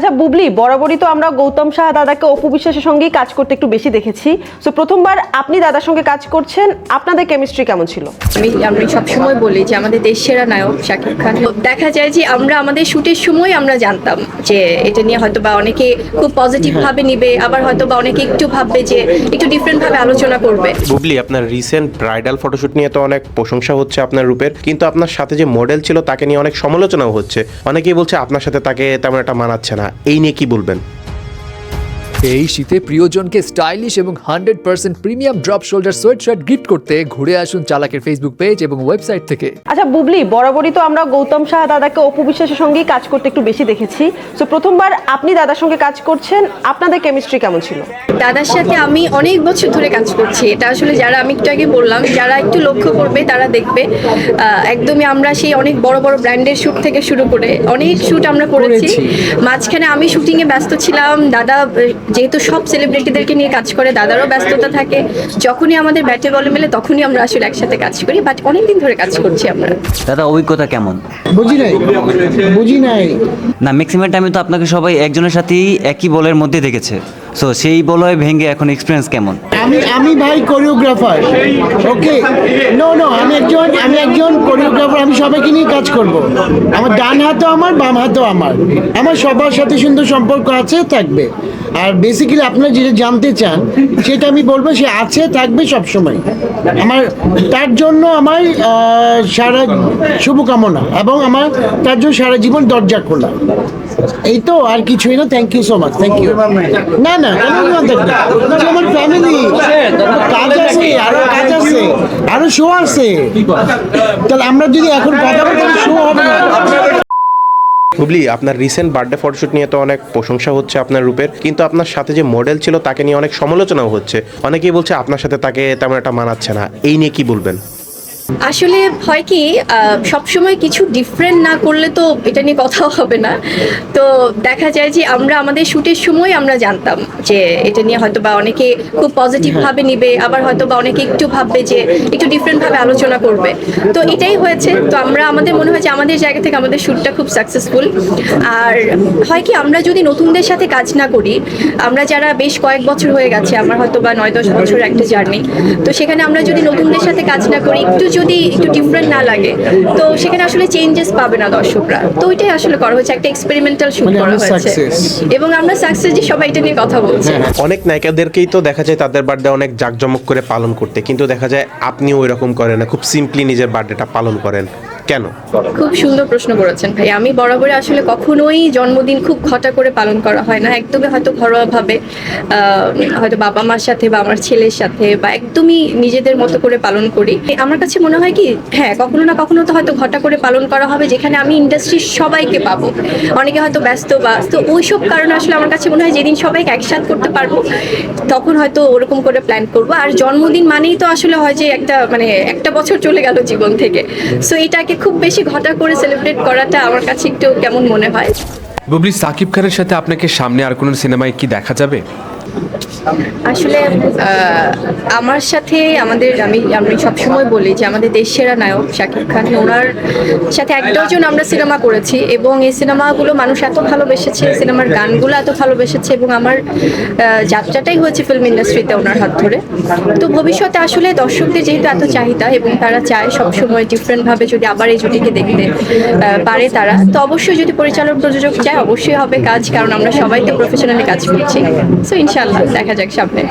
আচ্ছা বুবলি বরাবরই তো আমরা গৌতম শাহ দাদাকে অপু বিশ্বাসের সঙ্গেই কাজ করতে একটু বেশি দেখেছি। সো প্রথমবার আপনি দাদার সঙ্গে কাজ করছেন আপনাদের কেমিস্ট্রি কেমন ছিল? আমি আমি সবসময় বলি যে আমাদের দেশ সেরা নায়ক শাকিব খান। দেখা যায় যে আমরা আমাদের শুটের সময় আমরা জানতাম যে এটা নিয়ে হয়তো বা অনেকে খুব পজিটিভ ভাবে নিবে আবার হয়তো বা অনেকে একটু ভাববে যে একটু ডিফারেন্ট ভাবে আলোচনা করবে। বুবলি আপনার রিসেন্ট ব্রাইডাল ফটোশুট নিয়ে তো অনেক প্রশংসা হচ্ছে আপনার রূপের কিন্তু আপনার সাথে যে মডেল ছিল তাকে নিয়ে অনেক সমালোচনাও হচ্ছে। অনেকেই বলছে আপনার সাথে তাকে তেমন একটা মানাচ্ছে না। এই নিয়ে কি বলবেন? এই শীতে প্রিয়জনকে স্টাইলিশ এবং hundred percent premium drop shoulder sweatshirt gift করতে ঘুরে আসুন চালাকের ফেসবুক পেজ এবং ওয়েবসাইট থেকে। আচ্ছা বুবলি বরাবরই তো আমরা গৌতম শাহ দাদাকে অপু বিশ্বাসের সঙ্গেই কাজ করতে একটু বেশি দেখেছি। তো প্রথমবার আপনি দাদার সঙ্গে কাজ করছেন আপনাদের কেমিস্ট্রি কেমন ছিল? দাদার সাথে আমি অনেক বছর ধরে কাজ করছি। এটা আসলে যারা আমি একটু আগে বললাম যারা একটু লক্ষ্য করবে তারা দেখবে। একদমই আমরা সেই অনেক বড় বড় ব্র্যান্ডের শ্যুট থেকে শুরু করে অনেক শ্যুট আমরা করেছি। মাঝখানে আমি শুটিংয়ে ব্যস্ত ছিলাম দাদা যেহেতু সব সেলিব্রিটিদেরকে নিয়ে কাজ করে দাদারও ব্যস্ততা থাকে যখনই আমাদের ব্যাটে বলে মেলে তখনই আমরা আসলে একসাথে কাজ করি বাট অনেকদিন ধরে কাজ করছি আমরা। দাদা অভিজ্ঞতা কেমন? বুঝি নাই বুঝি নাই। না ম্যাক্সিমাম টাইমে তো আপনাকে সবাই একজনের সাথেই একই বলের মধ্যে দেখেছে। সো সেই বলয় ভেঙে এখন এক্সপিরিয়েন্স কেমন? আমি আমি ভাই কোরিওগ্রাফার ওকে নো নো আমি একজন আমি একজন কোরিওগ্রাফার আমি সবাইকে নিয়ে কাজ করব। আমার ডান হাতও আমার, বাম হাতও আমার। আমার সবার সাথে সুন্দর সম্পর্ক আছে, থাকবে। আর বেসিক্যালি আপনারা যেটা জানতে চান, সেটা আমি বলব, সে আছে, থাকবে সব সময় আমার, তার জন্য আমার সারা শুভকামনা এবং আমার, তার জন্য সারা জীবন দরজা খোলা। এই তো, আর কিছুই না thank you so much thank you না আরও আরও শো আছে। তাহলে আমরা যদি এখন কথা বলি শো হবে না। বুবলি আপনার রিসেন্ট বার্থডে ফটোশুট নিয়ে তো অনেক প্রশংসা হচ্ছে আপনার রূপের, কিন্তু আপনার সাথে যে মডেল ছিল, তাকে নিয়ে অনেক সমালোচনাও হচ্ছে। অনেকেই বলছে, আপনার সাথে তাকে তেমন একটা মানাচ্ছে না। এই নিয়ে কি বলবেন? আসলে হয় কি সবসময় কিছু ডিফারেন্ট না করলে তো এটা নিয়ে কথা হবে না। তো দেখা যায় যে আমরা আমাদের শুটের সময় আমরা জানতাম যে এটা নিয়ে হয়তো বা অনেকে খুব পজিটিভ ভাবে নিবে আবার হয়তো বা অনেকে একটু ভাববে যে একটু ডিফারেন্ট ভাবে আলোচনা করবে। তো এটাই হয়েছে। তো আমরা আমাদের মনে হয় যে আমাদের জায়গা থেকে আমাদের শ্যুটটা খুব সাকসেসফুল আর হয় কি আমরা যদি নতুনদের সাথে কাজ না করি আমরা যারা বেশ কয়েক বছর হয়ে গেছে আমার হয়তো বা নয় দশ বছর একটা জার্নি তো সেখানে আমরা যদি নতুনদের সাথে কাজ না করি একটু যদি একটু ডিফারেন্ট না লাগে। তো সেখানে আসলে চেঞ্জেস পাবে না দর্শকরা। তো ওইটাই আসলে করা হয়েছে একটা এক্সপেরিমেন্টাল শুট মানে করা আমরা হয়েছে। এবং আমরা সাকসেস যে সবাই এটা নিয়ে কথা বলছি। অনেক নায়িকাদেরকেই তো দেখা যায় তাদের বার্থডে অনেক জাঁকজমক করে পালন করতে। কিন্তু দেখা যায় আপনিও ওই রকম করেন না খুব সিম্পলি নিজের বার্থডেটা পালন করেন। কেন? খুব সুন্দর প্রশ্ন করেছেন ভাই। আমি বরাবর আসলে কখনোই জন্মদিন খুব ঘটা করে পালন করা হয় না। একদমই হয়তো ঘরোয়াভাবে আহ, হয়তো বাবা মার সাথে বা আমার ছেলের সাথে বা একদমই নিজেদের মতো করে পালন করি। আমার কাছে মনে হয় কি হ্যাঁ কখনো না কখনো তো হয়তো ঘটা করে পালন করা হবে যেখানে আমি ইন্ডাস্ট্রির সবাইকে পাবো। অনেকে হয়তো ব্যস্ত বা তো ওইসব কারণে আসলে আমার কাছে মনে হয় যেদিন সবাইকে একসাথ করতে পারব তখন হয়তো ওরকম করে প্ল্যান করব। আর জন্মদিন মানেই তো আসলে হয় যে একটা মানে একটা বছর চলে গেল জীবন থেকে। সো এটাকে খুব বেশি ঘটা করে সেলিব্রেট করাটা আমার কাছে একটু কেমন মনে হয়। বুবলি, সাকিব খানের সাথে আপনাকে সামনে আর কোনো সিনেমায় কি দেখা যাবে? আসলে আমার সাথে আমাদের, আমি আমি সবসময় বলি যে আমাদের দেশ সেরা নায়ক শাকিব খান। ওনার সাথে এক ডজন আমরা সিনেমা করেছি এবং এই সিনেমাগুলো মানুষ এত ভালোবেসেছে, সিনেমার গানগুলো এত ভালোবেসেছে এবং আমার যাত্রাটাই হয়েছে ফিল্ম ইন্ডাস্ট্রিতে ওনার হাত ধরে। তো ভবিষ্যতে আসলে দর্শকদের যেহেতু এত চাহিদা এবং তারা চায় সবসময় ডিফারেন্টভাবে যদি আবার এই জুটিকে দেখতে পারে তারা, তো অবশ্যই যদি পরিচালক প্রযোজক চায়, অবশ্যই হবে কাজ, কারণ আমরা সবাই তো প্রফেশনালি কাজ করছি। সো ইনশাল্লাহ দেখা যাক সামনে।